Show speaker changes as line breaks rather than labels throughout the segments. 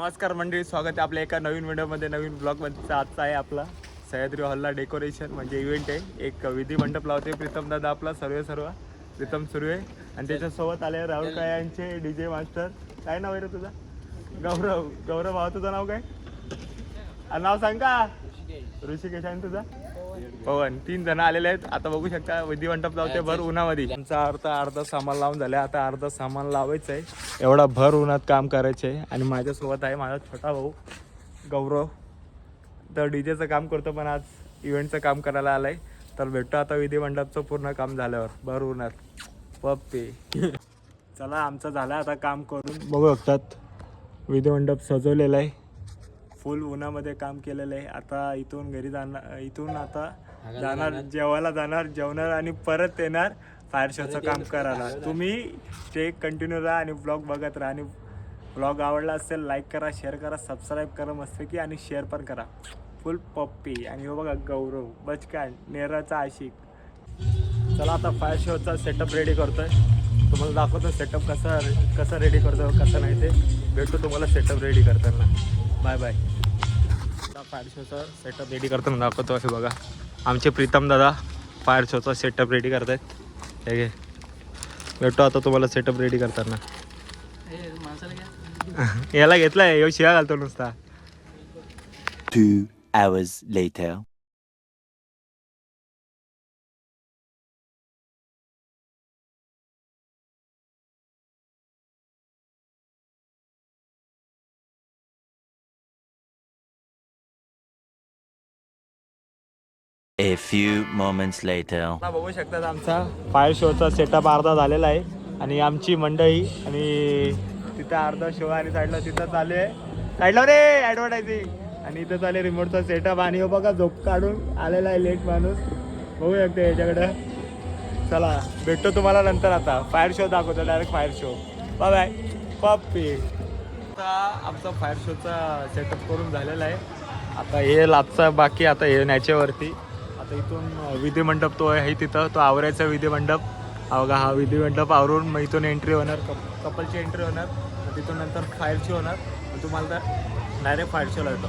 नमस्कार मंडळी स्वागत आहे आपल्या एका नवीन व्हिडिओमध्ये नवीन ब्लॉगमध्ये. आजचा आहे आपला सह्याद्री हॉलला डेकोरेशन म्हणजे इव्हेंट आहे. एक विधी मंडप लावते प्रीतम दादा आपला सर्व सर्व. प्रीतम सुर्वे आणि त्याच्यासोबत आले राहुल काय यांचे डी जे मास्टर. काय नाव आहे रे तुझं? गौरव गौरव भावा तुझं नाव काय? नाव सांग का? ऋषिकेश. आणि तुझा? पवन तीन जण आलेले आहेत. आता बघू शकता विधी मंडप लावते भर उन्हामध्ये. आमचा अर्धा अर्धा सामान लावून झालं आता अर्धा सामान लावायचं आहे एवढा भर उन्हात काम करायचं आहे आणि माझ्यासोबत आहे माझा छोटा भाऊ गौरव. तर डीजेचं काम करतो पण आज इव्हेंटचं काम करायला आलाय. तर भेटतो आता विधी मंडपचं पूर्ण काम झाल्यावर भर उन्हात. पप्पे चला आमचं झालं आता काम करून. बघू शकतात विधी मंडप सजवलेलं आहे. फुल उन्हामध्ये काम केलेलं आहे. आता इथून घरी जाणार इथून आता जाणार जेवायला जाणार जेवणार आणि परत येणार फायर शोचं काम करायला. तुम्ही ते कंटिन्यू राहा आणि ब्लॉग बघत राहा. आणि ब्लॉग आवडला असेल लाईक करा शेअर करा सबस्क्राईब करा मस्तपैकी आणि शेअर पण करा. फुल पप्पी. आणि हो बघा गौरव बचकान नेराचा आशिक. चला आता फायर शोचा सेटअप रेडी करतोय. तुम्हाला दाखवतो सेटअप कसा कसं रेडी करतो कसं नाही ते. भेटतो तुम्हाला सेटअप रेडी करताना. Bye bye. फायर शोचा सेटअप रेडी करताना दाखवतो हे बघा. आमचे प्रीतम दादा फायर शोचा सेटअप रेडी करतायत. हे घे. भेटतो आता तुम्हाला सेटअप रेडी करताना. याला घेतलाय येऊ शिया घालतो नुसता.
Two hours later. A few moments later.
बघू शकतात आमचा फायर शोचा सेटअप अर्धा झालेला आहे. आणि आमची मंडळी आणि तिथं अर्धा शो आणि साईडला तिथं चालू आहे. साईडला रे ॲडव्हर्टायझिंग आणि इथं चालू रिमोटचा सेटअप आणि हो बघा झोप काढून आलेला आहे लेट माणूस. बघू शकते याच्याकडं. चला भेटतो तुम्हाला नंतर आता. फायर शो दाखवतो direct fire show bye bye पप्पी आता आमचा फायर शोचा सेटअप करून झालेला आहे. आता हे लाचचा बाकी आता हे न्याच्यावरती. आता इथून विधी मंडप तो आहे तिथं तो आवरायचा विधी मंडप हा बघा हा विधी मंडप आवरून मग इथून एंट्री होणार कप कपलची एंट्री होणार तिथून नंतर फायरची होणार. मग तुम्हाला तर डायरेक्ट फायर शोला येतो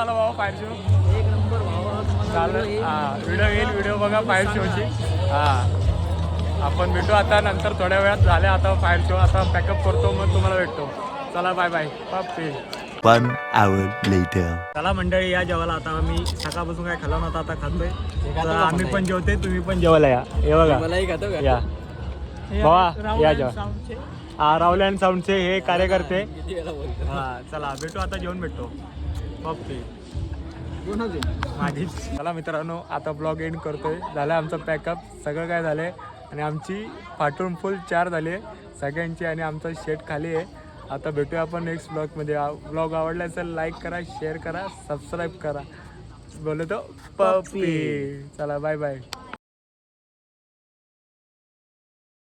झालं बाबा फायर शो चालेल. हां व्हिडिओ येईल व्हिडिओ बघा फायर शोची हां. आपण भेटू आता नंतर थोड्या वेळात झाले आता फायर शो आता पॅकअप करतो मग तुम्हाला भेटतो. चला बाय बाय पापे
One hour later.
चला मंडळी या जेवायला आता आम्ही. सकाळपासून काय खाल्ला नव्हता आता खातोय. आम्ही पण जेवते तुम्ही पण जेवायला या. हे बघा.
मलाही खातो का?
या. बाबा या जेवा. हा राहुल अँड साऊंडचे हे कार्यकर्ते. हा चला भेटू आता जेवण भेटतो. चला मित्रांनो आता ब्लॉग एंड करतोय. झालं आमचं पॅकअप सगळं काय झालंय? आणि आमची पाठवून फुल चार झाली. आहे सगळ्यांची आणि आमचा शेट खाली आहे. आता भेटूया आपण नेक्स्ट ब्लॉगमध्ये ब्लॉग आवडला असेल लाईक करा शेअर करा सबस्क्राईब करा. बोलतो पप्पी. चला बाय बाय